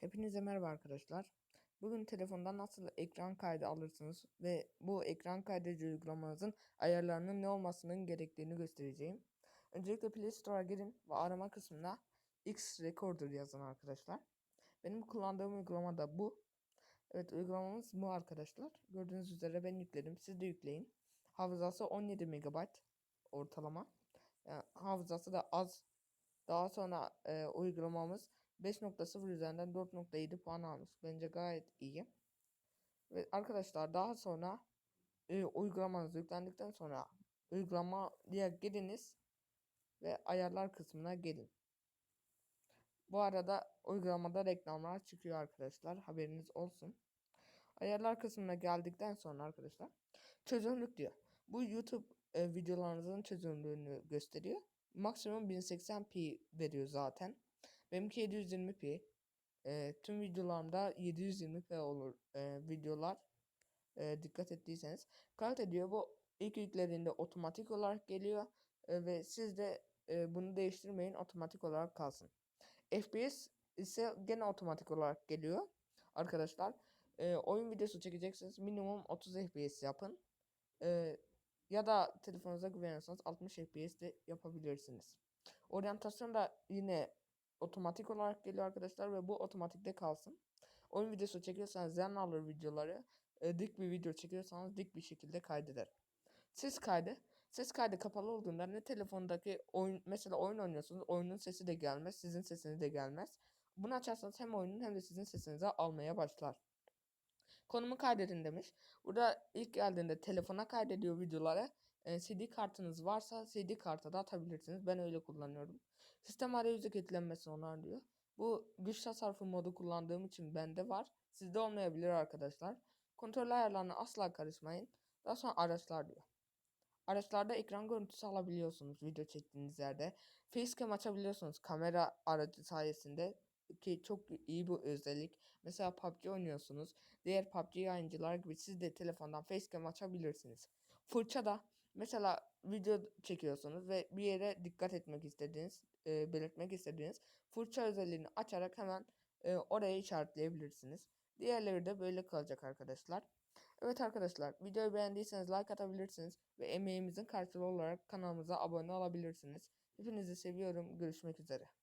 Hepinize merhaba arkadaşlar. Bugün telefondan nasıl ekran kaydı alırsınız ve bu ekran kaydedici uygulamanızın ayarlarının ne olmasının gerektiğini göstereceğim. Öncelikle Play Store'a girin ve arama kısmına X Recorder yazın arkadaşlar. Benim kullandığım uygulama da bu. Evet uygulamamız bu arkadaşlar. Gördüğünüz üzere ben yükledim. Siz de yükleyin. Hafızası 17 MB ortalama. Yani hafızası da az. Daha sonra e, uygulamamız 5.0 üzerinden 4.7 puan almış. Bence gayet iyi. Ve arkadaşlar daha sonra e, uygulamanız yüklendikten sonra uygulamaya giriniz ve ayarlar kısmına gelin. Bu arada uygulamada reklamlar çıkıyor arkadaşlar. Haberiniz olsun. Ayarlar kısmına geldikten sonra arkadaşlar çözünürlük diyor. Bu YouTube e, videolarınızın çözünürlüğünü gösteriyor. Maksimum 1080p veriyor zaten. Benimki 720p. E, tüm videolarımda 720p olur e, videolar. E, dikkat ettiyseniz. Kalite diyor bu ilk yüklediğinde otomatik olarak geliyor. E, ve siz de e, bunu değiştirmeyin otomatik olarak kalsın. FPS ise gene otomatik olarak geliyor. Arkadaşlar e, oyun videosu çekeceksiniz minimum 30 FPS yapın. E, ya da telefonunuza güveniyorsanız 60 FPS de yapabilirsiniz. Oryantasyon da yine otomatik olarak geliyor arkadaşlar ve bu otomatikte kalsın. Oyun videosu çekiyorsanız zen alır videoları. E, dik bir video çekiyorsanız dik bir şekilde kaydeder. Ses kaydı. Ses kaydı kapalı olduğunda ne telefondaki oyun mesela oyun oynuyorsunuz oyunun sesi de gelmez sizin sesiniz de gelmez. Bunu açarsanız hem oyunun hem de sizin sesinizi almaya başlar. Konumu kaydedin demiş. Burada ilk geldiğinde telefona kaydediyor videoları. E, CD kartınız varsa CD karta da atabilirsiniz. Ben öyle kullanıyorum. Sistem arayüzü kilitlenmesi onar diyor. Bu güç tasarrufu modu kullandığım için bende var. Sizde olmayabilir arkadaşlar. Kontrol ayarlarına asla karışmayın. Daha sonra araçlar diyor. Araçlarda ekran görüntüsü alabiliyorsunuz video çektiğiniz yerde. Facecam açabiliyorsunuz kamera aracı sayesinde ki çok iyi bir özellik. Mesela PUBG oynuyorsunuz. Diğer PUBG yayıncılar gibi siz de telefondan facecam açabilirsiniz. Fırça da mesela video çekiyorsunuz ve bir yere dikkat etmek istediğiniz, e, belirtmek istediğiniz fırça özelliğini açarak hemen e, oraya işaretleyebilirsiniz. Diğerleri de böyle kalacak arkadaşlar. Evet arkadaşlar videoyu beğendiyseniz like atabilirsiniz ve emeğimizin karşılığı olarak kanalımıza abone olabilirsiniz. Hepinizi seviyorum. Görüşmek üzere.